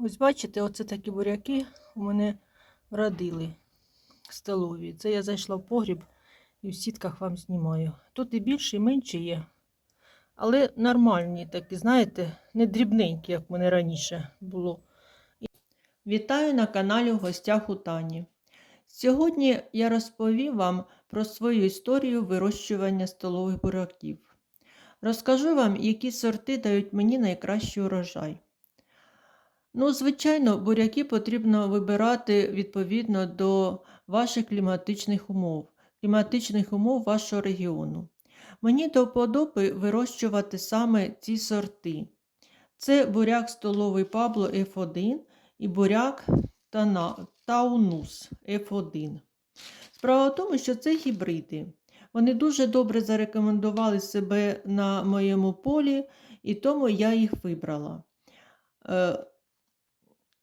Ось бачите, оце такі буряки у мене родили столові. Це я зайшла в погріб і в сітках вам знімаю. Тут і більше, і менше є. Але нормальні такі, знаєте, не дрібненькі, як в мене раніше було. Вітаю на каналі в гостях у Тані. Сьогодні я розповім вам про свою історію вирощування столових буряків. Розкажу вам, які сорти дають мені найкращий урожай. Ну, звичайно, буряки потрібно вибирати відповідно до ваших кліматичних умов, кліматичних умов вашого регіону. Мені до вподоби вирощувати саме ці сорти. Це буряк столовий Пабло F1 і буряк Таунус F1. Справа в тому, що це гібриди. Вони дуже добре зарекомендували себе на моєму полі, і тому я їх вибрала.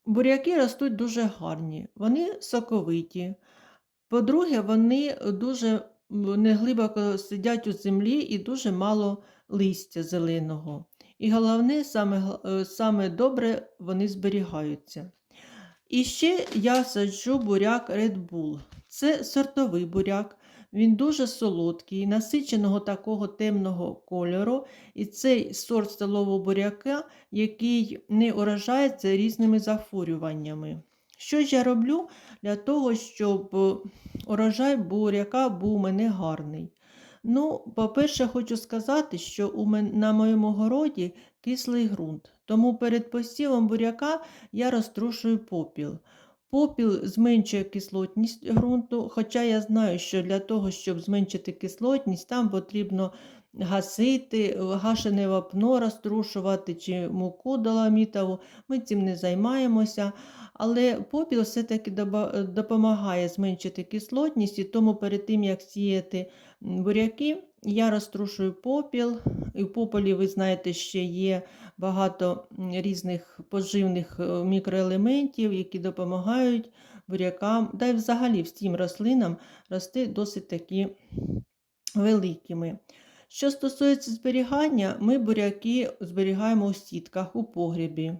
Буряки ростуть дуже гарні, вони соковиті. По-друге, вони дуже неглибоко сидять у землі і дуже мало листя зеленого. І головне, саме, е, саме добре вони зберігаються. І ще я саджу буряк Red Bull. Це сортовий буряк. Він дуже солодкий, насиченого такого темного кольору. І цей сорт столового буряка, який не уражається різними захворюваннями. Що ж я роблю для того, щоб е, урожай буряка був у мене гарний? Ну, по-перше, хочу сказати, що у мен, на моєму городі кислий ґрунт, тому перед посівом буряка я розтрушую попіл. Попіл зменшує кислотність ґрунту, хоча я знаю, що для того, щоб зменшити кислотність, там потрібно гасити, гашене вапно розтрушувати чи муку доламітову. Ми цим не займаємося. Але попіл все-таки допомагає зменшити кислотність, і тому перед тим, як сіяти буряки, я розтрушую попіл. І в попелі, ви знаєте, ще є багато різних поживних е, мікроелементів, які допомагають бурякам, та й взагалі всім рослинам рости досить такі великими. Що стосується зберігання, ми буряки зберігаємо у сітках у погрібі.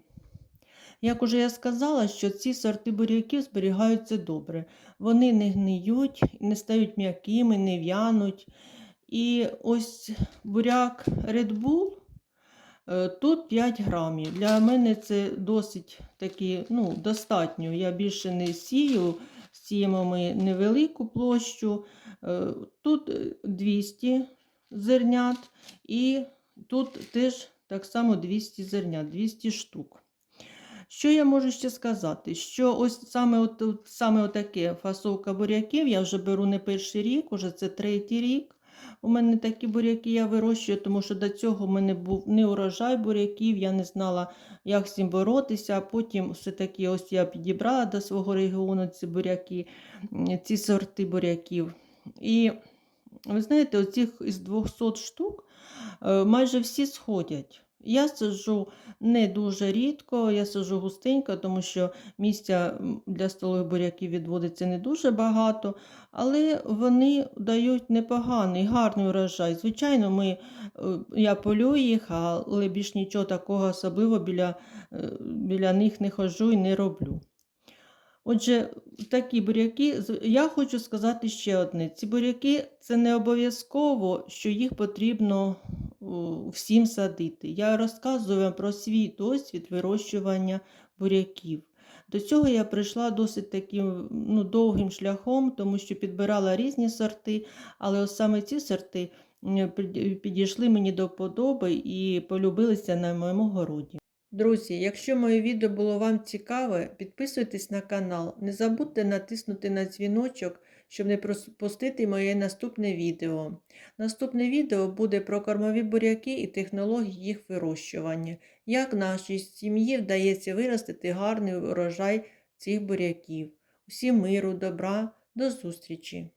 Як уже я сказала, що ці сорти буряків зберігаються добре. Вони не гниють, не стають м'якими, не в'януть. І ось буряк Red Bull е, тут 5 грамів. Для мене це досить таки, ну, достатньо. Я більше не сію, сіємо ми невелику площу. Е, Тут е, 200 зернят, і тут теж так само 200 зернят, 200 штук. Що я можу ще сказати? Що ось саме, от- саме отаке фасовка буряків я вже беру не перший рік, уже це третій рік. У мене такі буряки я вирощую, тому що до цього в мене був не урожай буряків, я не знала, як з цим боротися. А потім все-таки ось я підібрала до свого регіону ці буряки, ці сорти буряків. І ви знаєте, оцих із 200 штук е, майже всі сходять. Я саджу не дуже рідко, я саджу густенько, тому що місця для столових буряків відводиться не дуже багато, але вони дають непоганий, гарний урожай. Звичайно, ми, е, я полюю їх, але більш нічого такого особливо біля, е, біля них не ходжу і не роблю. Отже, такі буряки, я хочу сказати ще одне: ці буряки це не обов'язково, що їх потрібно всім садити. Я розказую вам про свій досвід вирощування буряків. До цього я прийшла досить таким ну, довгим шляхом, тому що підбирала різні сорти, але ось саме ці сорти підійшли мені до подоби і полюбилися на моєму городі. Друзі, якщо моє відео було вам цікаве, підписуйтесь на канал. Не забудьте натиснути на дзвіночок, щоб не пропустити моє наступне відео. Наступне відео буде про кормові буряки і технології їх вирощування. Як нашій сім'ї вдається виростити гарний урожай цих буряків. Усім миру, добра, до зустрічі!